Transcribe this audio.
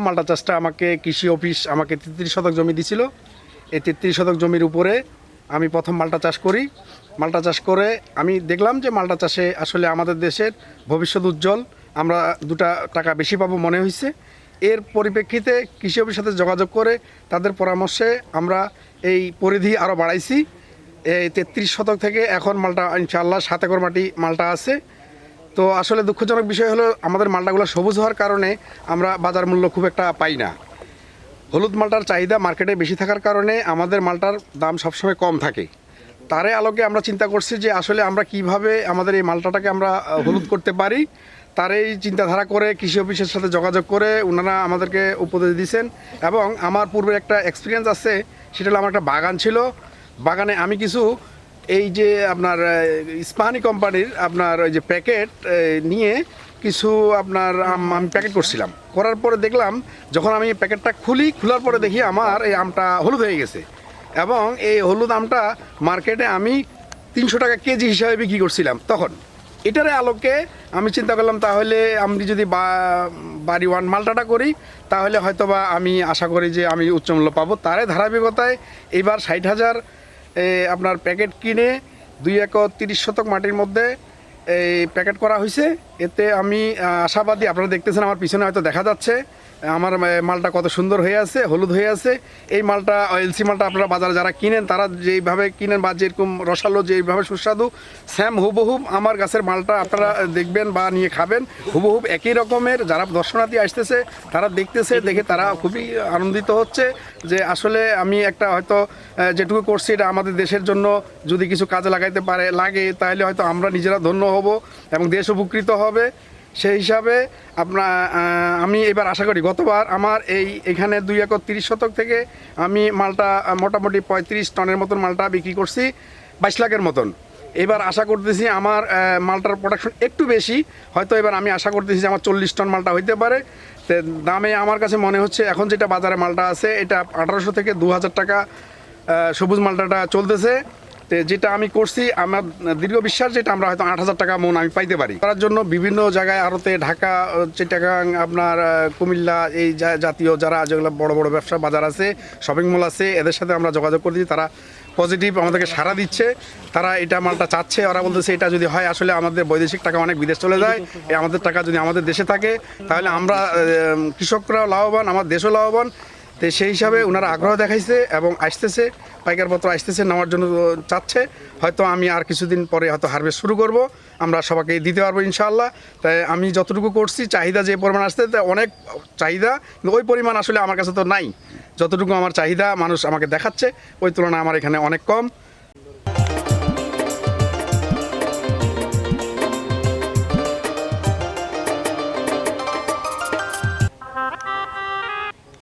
প্রথম মালটা চাষটা আমাকে কৃষি অফিস আমাকে তেত্রিশ শতক জমি দিছিল। এই তেত্রিশ শতক জমির উপরে আমি প্রথম মালটা চাষ করি। মালটা চাষ করে আমি দেখলাম যে মালটা চাষে আসলে আমাদের দেশের ভবিষ্যৎ উজ্জ্বল। আমরা দুটা টাকা বেশি পাবো মনে হয়েছে এর পরিপ্রেক্ষিতে কৃষি অফিসের সাথে যোগাযোগ করে তাদের পরামর্শে আমরা এই পরিধি আরও বাড়াইছি। এই তেত্রিশ শতক থেকে এখন মালটা ইনশাআল্লাহ সাত একর মাটি মালটা আছে। তো আসলে দুঃখজনক বিষয় হলো আমাদের মালটাগুলো সবুজ হওয়ার কারণে আমরা বাজার মূল্য খুব একটা পাই না। হলুদ মালটার চাহিদা মার্কেটে বেশি থাকার কারণে আমাদের মালটার দাম সবসময় কম থাকে। তারে আলোকে আমরা চিন্তা করছি যে আসলে আমরা কীভাবে আমাদের এই মালটাটাকে আমরা হলুদ করতে পারি। তার এই চিন্তাধারা করে কৃষি অফিসের সাথে যোগাযোগ করে ওনারা আমাদেরকে উপদেশ দিয়েছেন এবং আমার পূর্বে একটা এক্সপিরিয়েন্স আছে, সেটা হলো আমার একটা বাগান ছিল। বাগানে আমি কিছু এই যে আপনার ইস্পাহানি কোম্পানির আপনার ওই যে প্যাকেট নিয়ে কিছু আপনার, আমি প্যাকেট করছিলাম। করার পরে দেখলাম, যখন আমি প্যাকেটটা খুলি, খোলার পরে দেখি আমার এই আমটা হলুদ হয়ে গেছে। এবং এই হলুদ আমটা মার্কেটে আমি তিনশো টাকা কেজি হিসাবে বিক্রি করছিলাম তখন। এটার আলোকে আমি চিন্তা করলাম, তাহলে আমি যদি বাড়ি ওয়ান মালটাটা করি, তাহলে হয়তোবা আমি আশা করি যে আমি উচ্চ মূল্য পাবো। তারে ধারাবাহিকতায় এইবার ষাট হাজার আপনার প্যাকেট কিনে দুই একর তিরিশ শতক মাটির মধ্যে এই প্যাকেট করা হয়েছে এতে আমি আশাবাদী। আপনারা দেখতেছেন আমার পিছনে হয়তো দেখা যাচ্ছে। আমার মালটা কত সুন্দর হয়ে আছে, হলুদ হয়ে আছে। এই মালটা এলসি মালটা আপনারা বাজারে যারা কিনেন, তারা যেইভাবে কিনেন বা যেরকম রসালো, যেইভাবে সুস্বাদু স্যাম হুবহুব আমার গাছের মালটা আপনারা দেখবেন বা নিয়ে খাবেন। হুবহুব একই রকমের। যারা দর্শনার্থী আসতেছে, তারা দেখতেছে, দেখে তারা খুবই আনন্দিত হচ্ছে যে আসলে আমি একটা হয়তো যেটুকু করছি, এটা আমাদের দেশের জন্য যদি কিছু কাজে লাগাইতে পারে, লাগে, তাহলে হয়তো আমরা নিজেরা ধন্য হব এবং দেশ উপকৃত হবে। সেই হিসাবে আপনার আমি এবার আশা করি গতবার আমার এই এখানে দুই একর তিরিশ শতক থেকে আমি মালটা মোটামুটি পঁয়ত্রিশ টনের মতন মালটা বিক্রি করছি, বাইশ লাখের মতন। এবার আশা করতেছি আমার মালটার প্রোডাকশন একটু বেশি, হয়তো এবার আমি আশা করতেছি যে আমার চল্লিশ টন মালটা হইতে পারে। তো, দামে আমার কাছে মনে হচ্ছে এখন যেটা বাজারে মালটা আছে, এটা আঠারোশো থেকে দু হাজার টাকা সবুজ মালটাটা চলতেছে। যেটা আমি করছি, আমার দীর্ঘ বিশ্বাস যেটা আমরা হয়তো আট হাজার টাকা মন আমি পাইতে পারি। করার জন্য বিভিন্ন জায়গায় আরতে ঢাকা, চিটাগাং, আপনার কুমিল্লা, এই জাতীয় যারা যেগুলো বড় বড় ব্যবসা বাজার আছে, শপিং মল আছে, এদের সাথে আমরা যোগাযোগ করতেছি তারা পজিটিভ আমাদেরকে সাড়া দিচ্ছে, তারা এটা মালটা চাচ্ছে, ওরা বলতেছে এটা যদি হয়, আসলে আমাদের বৈদেশিক টাকা অনেক বিদেশ চলে যায়, এই আমাদের টাকা যদি আমাদের দেশে থাকে, তাহলে আমরা কৃষকরাও লাভবান, আমার দেশও লাভবান তো সেই হিসাবে ওনারা আগ্রহ দেখাইছে এবং আসতেছে পাইকারপত্র আসতেছে, নেওয়ার জন্য চাচ্ছে। হয়তো আমি আর কিছুদিন পরে হয়তো হারভেস্ট শুরু করব, আমরা সবাইকে দিতে পারব ইনশাআল্লাহ। তাই আমি যতটুকু করছি, চাহিদা যে পরিমাণ আসতে তা অনেক চাহিদা, কিন্তু ওই পরিমাণ আসলে আমার কাছে তো নাই। যতটুকু আমার চাহিদা মানুষ আমাকে দেখাচ্ছে, ওই তুলনায় আমার এখানে অনেক কম।